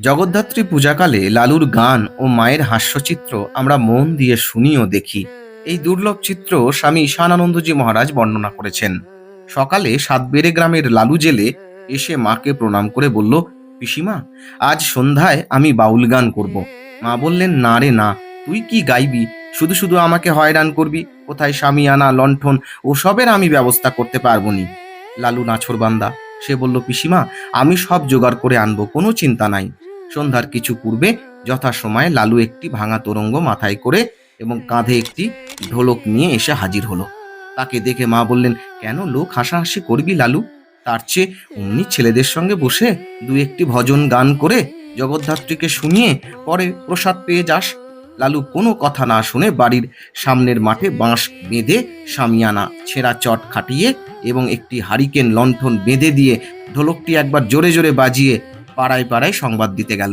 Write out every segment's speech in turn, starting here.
জগদ্ধাত্রী পূজাকালে লালুর গান ও মায়ের হাস্যচিত্র আমরা মন দিয়ে শুনি ও দেখি। এই দুর্লভ চিত্র স্বামী ঈশানানন্দজি মহারাজ বর্ণনা করেছেন। সকালে সাতবেড়ে গ্রামের লালু জেলে এসে মাকে প্রণাম করে বলল, পিসিমা, আজ সন্ধ্যায় আমি বাউল গান করব। মা বললেন, না রে, না। তুই কি গাইবি? শুধু শুধু আমাকে হয়রান করবি? কোথায় স্বামী আনা লণ্ঠন? ওসবের আমি ব্যবস্থা করতে পারব নি। লালু নাছরবান্দা সে বলল, পিসিমা, আমি সব জোগাড় করে আনব, কোনো চিন্তা নাই। সন্ধ্যার কিছু পূর্বে যথাসময়ে লালু একটি ভাঙা তোরঙ্গ মাথায় করে এবং কাঁধে একটি ঢোলক নিয়ে এসে হাজির হলো। তাকে দেখে মা বললেন, কেন লোক হাসাহাসি করবি লালু? তার চেয়ে অমনি ছেলেদের সঙ্গে বসে দু একটি ভজন গান করে জগদ্ধাত্রীকে শুনিয়ে পরে প্রসাদ পেয়ে যাস। লালু কোনো কথা না শুনে বাড়ির সামনের মাঠে বাঁশ বেঁধে সামিয়ানা ছেঁড়া চট খাটিয়ে এবং একটি হারিকেন লণ্ঠন বেঁধে দিয়ে ঢোলকটি একবার জোরে জোরে বাজিয়ে পাড়ায় পাড়ায় সংবাদ দিতে গেল।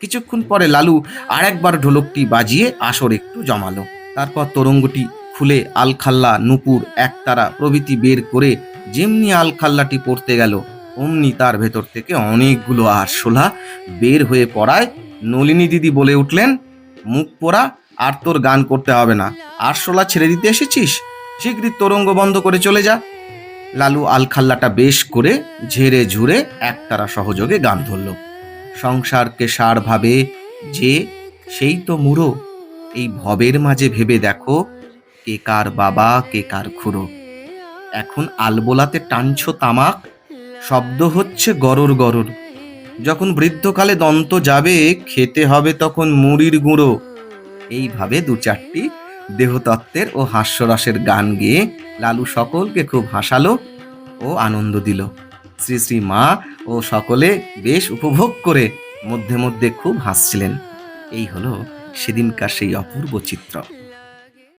কিছুক্ষণ পরে লালু আর একবার ঢোলকটি বাজিয়ে আসর একটু জমালো। তারপর তরঙ্গটি খুলে আলখাল্লা, নুপুর, একতারা প্রভৃতি বের করে যেমনি আলখাল্লাটি পড়তে গেল, অমনি তার ভেতর থেকে অনেকগুলো আরশোলা বের হয়ে পড়ায় নলিনী দিদি বলে উঠলেন মুখ পোড়া আর তোর গান করতে হবে না। আরশোলা ছেড়ে দিতে এসেছিস? শীঘ্রই তরঙ্গ বন্ধ করে চলে যা। লালু আলখাল্লাটা বেশ করে ঝেড়ে ঝুড়ে একতারা সহযোগে গান ধরল। সংসারকে সার ভাবে যে সেই তো মুড়ো। এই ভবের মাঝে ভেবে দেখো কে কার বাবা, কে কার খুড়ো। এখন আলবোলাতে টানছো তামাক, শব্দ হচ্ছে গরর গরর। যখন বৃদ্ধকালে দন্ত যাবে, খেতে হবে তখন মুড়ির গুঁড়ো। এইভাবে দু চারটি দেহতত্ত্বের ও হাস্যরসের গান গেয়ে লালু সকলকে খুব হাসালো ও আনন্দ দিল। শ্রী শ্রী মা ও সকলে বেশ উপভোগ করে মধ্যে মধ্যে খুব হাসছিলেন। এই হলো সেদিনকার সেই অপূর্ব চিত্র।